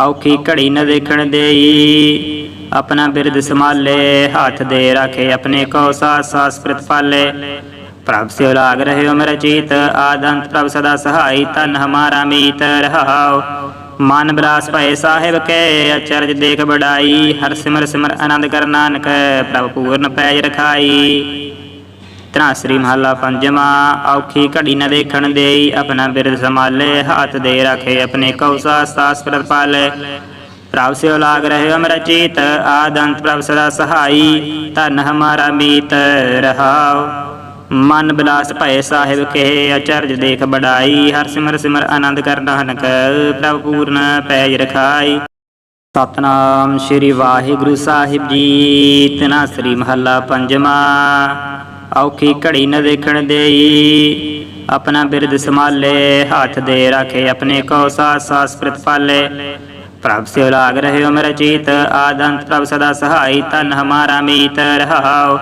ਔਖੀ ਘੜੀ ਨ ਦੇਖਣ ਦੇਈ। ਆਪਣਾ ਬਿਰਦ ਸੰਭਾਲੇ ਹੱਥ ਦੇ ਰੱਖੇ ਆਪਣੇ ਕੋ ਸਾਸ ਸਾਸ ਪ੍ਰਤਪਾਲੇ ਪ੍ਰਭ ਸਿਓ ਲਾਗ ਰਹੇ ਅਮਰ ਚੀਤ ਆਦੰਤ ਪ੍ਰਭ ਸਦਾ ਸਹਾਈ ਤਨ ਹਮਾਰਾ ਮੀਤ ਰਹਾਉ। ਮਨ ਬਿਲਾਸ ਭਏ ਸਾਹਿਬ ਕੇ, ਅਚਰਜ ਦੇਖ ਬੜਾਈ ਹਰ ਸਿਮਰ ਸਿਮਰ ਆਨੰਦ ਕਰ ਨਾਨਕ, ਪ੍ਰਭ ਪੂਰਨ ਪੈਜ ਰਖਾਈ। ਤ੍ਰਾਸਰੀ ਮਹੱਲਾ ਪੰਜਵਾਂ, ਔਖੀ ਘੜੀ ਨਾ ਦੇਖਣ ਦੇਈ, ਆਪਣਾ ਬਿਰਦ ਸੰਭਾਲੇ, ਹੱਥ ਦੇ ਰੱਖੇ ਆਪਣੇ ਕੌਸਾ ਸਾਸ ਪ੍ਰਤਪਾਲੇ ਪ੍ਰਭ ਸਿਓ ਲਾਗ ਰਹੇ ਅਮਰ ਚੀਤ ਆਦੰਤ ਪ੍ਰਭ ਸਦਾ ਸਹਾਈ, ਧਨ ਹਮਾਰਾ ਮੀਤ, ਰਹਾਉ। ਮਨ ਬਿਲਾਸ ਭਏ ਸਾਹਿਬ ਕਹੇ, ਅਚਰਜ ਦੇਖ ਬੜਾਈ, ਹਰ ਸਿਮਰ ਸਿਮਰ ਆਨੰਦ ਕਰ ਨਾਨਕ, ਪ੍ਰਭ ਪੂਰਨ ਪੈਜ ਰਖਾਈ। ਸਤਨਾਮ ਸ੍ਰੀ ਵਾਹਿਗੁਰੂ ਸਾਹਿਬ ਜੀ, ਤਨਾ ਸ੍ਰੀ ਮਹੱਲਾ ਪੰਜਵਾਂ ਔਖੀ ਘੜੀ ਨ ਦੇਖਣ ਦੇਈ, ਆਪਣਾ ਬਿਰਦ ਸੰਭਾਲੇ, ਹੱਥ ਦੇ ਰੱਖੇ ਆਪਣੇ ਕੋ ਸਾਸ ਸਾਸ ਪ੍ਰਤਪਾਲੇ ਪ੍ਰਭ ਸਿਓ ਲਾਗ ਰਹੇ ਅਮਰ ਚੀਤ, ਆਦੰਤ ਪ੍ਰਭ ਸਦਾ ਸਹਾਈ ਤਨ ਹਮਾਰਾ ਮੀਤ ਰਹਾਓ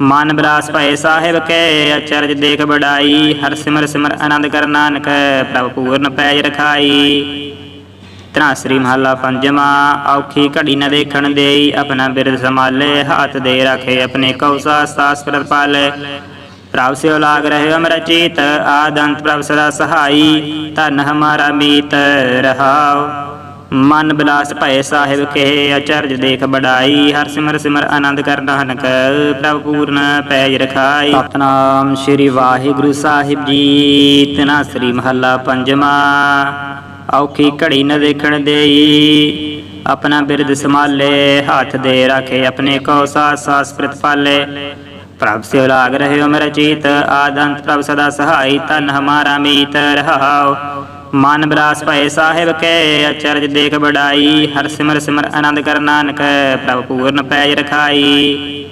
ਮਨ ਬਿਲਾਸ ਭਏ ਸਾਹਿਬ ਕੇ, ਅਚਰਜ ਦੇਖ ਬੜਾਈ ਹਰ ਸਿਮਰ ਸਿਮਰ ਆਨੰਦ ਕਰ ਨਾਨਕ, ਪ੍ਰਭ ਪੂਰਨ ਪੈਜ ਰਖਾਈ। ਤ੍ਰਾਸਰੀ ਮਹੱਲਾ ਪੰਜਵਾਂ, ਔਖੀ ਘੜੀ ਨ ਦੇਖਣ ਦੇਈ, ਆਪਣਾ ਬਿਰਦ ਸੰਭਾਲੇ, ਹੱਥ ਦੇ ਰੱਖੇ ਆਪਣੇ ਕੌਸਾ ਸਾਸ ਪ੍ਰਤਪਾਲੇ ਪ੍ਰਭ ਸਿਓ ਲਾਗ ਰਹੇ ਅਮਰ ਚੀਤ ਆਦੰਤ ਪ੍ਰਭ ਸਦਾ ਸਹਾਈ, ਧਨ ਹਮਾਰਾ ਮੀਤ ਰਹਾਉ ਮਨ ਬਿਲਾਸ ਭਏ ਸਾਹਿਬ ਕੇ ਅਚਰਜ ਦੇਖ ਬੜਾਈ ਹਰ ਸਿਮਰ ਸਿਮਰ ਆਨੰਦ ਕਰ ਨਾਨਕ ਪ੍ਰਭ ਪੂਰਨ ਪੈਜ ਰਖਾਈ। ਸਤਨਾਮ ਸ੍ਰੀ ਵਾਹਿਗੁਰੂ ਸਾਹਿਬ ਜੀ। ਤਨਾ ਸ੍ਰੀ ਮਹੱਲਾ ਪੰਜਵਾਂ ਔਖੀ ਘੜੀ ਨ ਦੇਖਣ ਦੇਈ। ਆਪਣਾ ਬਿਰਦ ਸੰਭਾਲੇ ਹੱਥ ਦੇ ਰੱਖੇ ਆਪਣੇ ਕੋ ਸਾਸ ਸਾਸ ਪ੍ਰਤਪਾਲੇ ਪ੍ਰਭ ਸਿਓ ਲਾਗ ਰਹੇ ਅਮਰ ਚੀਤ ਆਦੰਤ ਪ੍ਰਭ ਸਦਾ ਸਹਾਈ ਤਨ ਹਮਾਰਾ ਮੀਤ ਰਹਾਉ ਮਨ ਬਿਲਾਸ ਭਏ ਸਾਹਿਬ ਕੇ, ਅਚਰਜ ਦੇਖ ਬੜਾਈ ਹਰ ਸਿਮਰ ਸਿਮਰ ਆਨੰਦ ਕਰ ਨਾਨਕ, ਪ੍ਰਭ ਪੂਰਨ ਪੈਜ ਰਖਾਈ।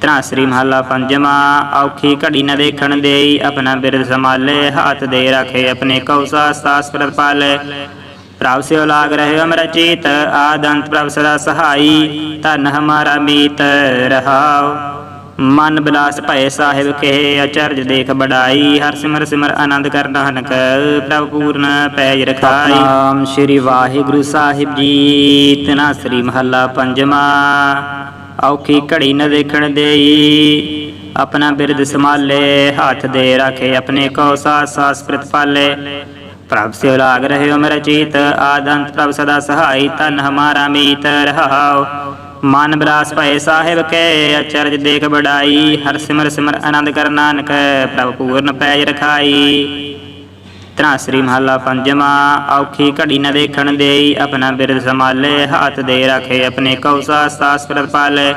ਤ੍ਰਾਸਰੀ ਮਹੱਲਾ ਪੰਜਵਾਂ, ਔਖੀ ਘੜੀ ਨਾ ਦੇਖਣ ਦੇਈ, ਆਪਣਾ ਬਿਰਦ ਸੰਭਾਲੇ, ਹੱਥ ਦੇ ਰੱਖੇ ਆਪਣੇ ਕੌਸਾ ਸਾਸ ਪ੍ਰਤ ਪ੍ਰਭ ਸਿਓ ਲਾਗ ਰਹੇ ਅਮਰ ਚੀਤ ਆਦੰਤ ਪ੍ਰਭ ਸਦਾ ਸਹਾਈ, ਧਨ ਹਮਾਰਾ ਮੀਤ, ਰਹਾਉ। ਮਨ ਬਿਲਾਸ ਭਏ ਸਾਹਿਬ ਕੇ ਅਚਰਜ ਦੇਖ ਬੜਾਈ, ਹਰ ਸਿਮਰ ਸਿਮਰ ਆਨੰਦ ਕਰ ਨਾਨਕ, ਪ੍ਰਭ ਪੂਰਨ ਪੈਜ ਰਖਾਈ। ਨਾਮ ਸ੍ਰੀ ਵਾਹਿਗੁਰੂ ਸਾਹਿਬ ਜੀ ਤਨਾਸਰੀ ਮਹੱਲਾ ਪੰਜਵਾਂ। ਔਖੀ ਘੜੀ ਨ ਦੇਖਣ ਦੇਈ, ਆਪਣਾ ਬਿਰਦ ਸੰਭਾਲੇ, ਹੱਥ ਦੇ ਰੱਖੇ ਆਪਣੇ ਕੋ ਸਾਸ ਸਾਸ ਪ੍ਰਤ ਪ੍ਰਭ ਸੇ ਲਾਗ ਰਹੇ ਅਮਰ ਚੀਤ, ਆਦੰਤ ਪ੍ਰਭ ਸਦਾ ਸਹਾਈ ਤਨ ਹਮਾਰਾ ਮੀਤ ਰਹਾਉ ਮਨ ਬਿਲਾਸ ਭਏ ਸਾਹਿਬ ਕੇ, ਅਚਰਜ ਦੇਖ ਬੜਾਈ ਹਰ ਸਿਮਰ ਸਿਮਰ ਆਨੰਦ ਕਰ ਨਾਨਕ, ਪ੍ਰਭ ਪੂਰਨ ਪੈਜ ਰਖਾਈ। ਤ੍ਰਾਸਰੀ ਮਹੱਲਾ ਪੰਜਵਾਂ, ਔਖੀ ਘੜੀ ਨ ਦੇਖਣ ਦੇਈ, ਆਪਣਾ ਬਿਰਦ ਸੰਭਾਲੇ, ਹੱਥ ਦੇ ਰੱਖੇ ਆਪਣੇ ਕੌਸਾ ਸਾਸ ਪ੍ਰਤ ਪਾਲੇ।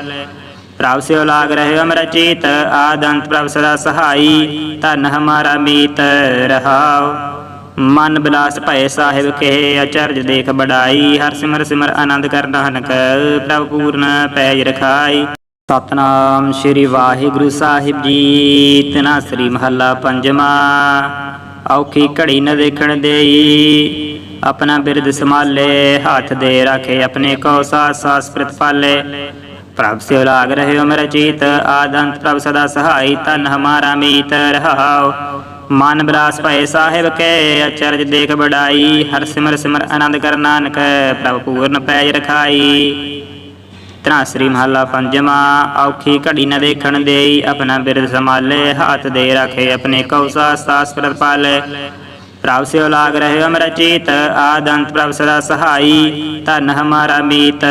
ਪ੍ਰਭ ਸਿਓ ਲਾਗ ਰਹੇ ਅਮਰ ਚੀਤ ਆਦੰਤ ਪ੍ਰਭ ਸਦਾ ਸਹਾਈ, ਧਨ ਹਮਾਰਾ ਮੀਤ, ਰਹਾਉ। ਮਨ ਬਿਲਾਸ ਭਏ ਸਾਹਿਬ ਕਹੇ, ਅਚਰਜ ਦੇਖ ਬੜਾਈ, ਹਰ ਸਿਮਰ ਸਿਮਰ ਆਨੰਦ ਕਰ ਨਾਨਕ ਪ੍ਰਭ ਪੂਰਨ ਪੈਜ ਰਖਾਈ। ਸਤਨਾਮ ਸ੍ਰੀ ਵਾਹਿਗੁਰੂ ਸਾਹਿਬ ਜੀ ਤਨਾਸਰੀ ਮਹੱਲਾ ਪੰਜਵਾਂ। ਔਖੀ ਘੜੀ ਨ ਦੇਖਣ ਦੇਈ, ਆਪਣਾ ਬਿਰਦ ਸੰਭਾਲੇ, ਹੱਥ ਦੇ ਰੱਖੇ ਆਪਣੇ ਕੋ ਸਾਸ ਸਾਸ ਪ੍ਰਤ ਪ੍ਰਭ ਸੇ ਲਾਗ ਰਹੇ ਅਮਰ ਚੀਤ, ਆਦੰਤ ਪ੍ਰਭ ਸਦਾ ਸਹਾਈ ਤਨ ਹਮਾਰਾ ਮੀਤ ਰਹਾਓ ਮਨ ਬਿਲਾਸ ਭਏ ਸਾਹਿਬ ਕੇ, ਅਚਰਜ ਦੇਖ ਬੜਾਈ ਹਰ ਸਿਮਰ ਸਿਮਰ ਆਨੰਦ ਕਰ ਨਾਨਕ, ਪ੍ਰਭ ਪੂਰਨ ਪੈਜ ਰਖਾਈ। ਤ੍ਰਾਸਰੀ ਮਹੱਲਾ ਪੰਜਵਾਂ, ਔਖੀ ਘੜੀ ਨਾ ਦੇਖਣ ਦੇਈ, ਆਪਣਾ ਬਿਰਦ ਸੰਭਾਲੇ, ਹੱਥ ਦੇ ਰੱਖੇ ਆਪਣੇ ਕੌਸਾ ਸਾਸ ਪ੍ਰਤ ਪ੍ਰਭ ਸਿਓ ਲਾਗ ਰਹੇ ਅਮਰ ਚੀਤ ਆਦੰਤ ਪ੍ਰਭ ਸਦਾ ਸਹਾਈ, ਧਨ ਹਮਾਰਾ ਮੀਤ,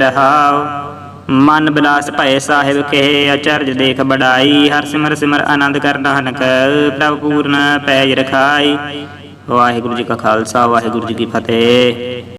ਰਹਾਉ। ਮਨ ਬਿਲਾਸ ਭਏ ਸਾਹਿਬ ਕਹੇ, ਅਚਰਜ ਦੇਖ ਬੜਾਈ, ਹਰ ਸਿਮਰ ਸਿਮਰ ਆਨੰਦ ਕਰ ਨਾਨਕ, ਪ੍ਰਭ ਪੂਰਨ ਪੈਜ ਰਖਾਈ। ਵਾਹਿਗੁਰੂ ਜੀ ਕਾ ਖਾਲਸਾ, ਵਾਹਿਗੁਰੂ ਜੀ ਕੀ ਫਤਿਹ।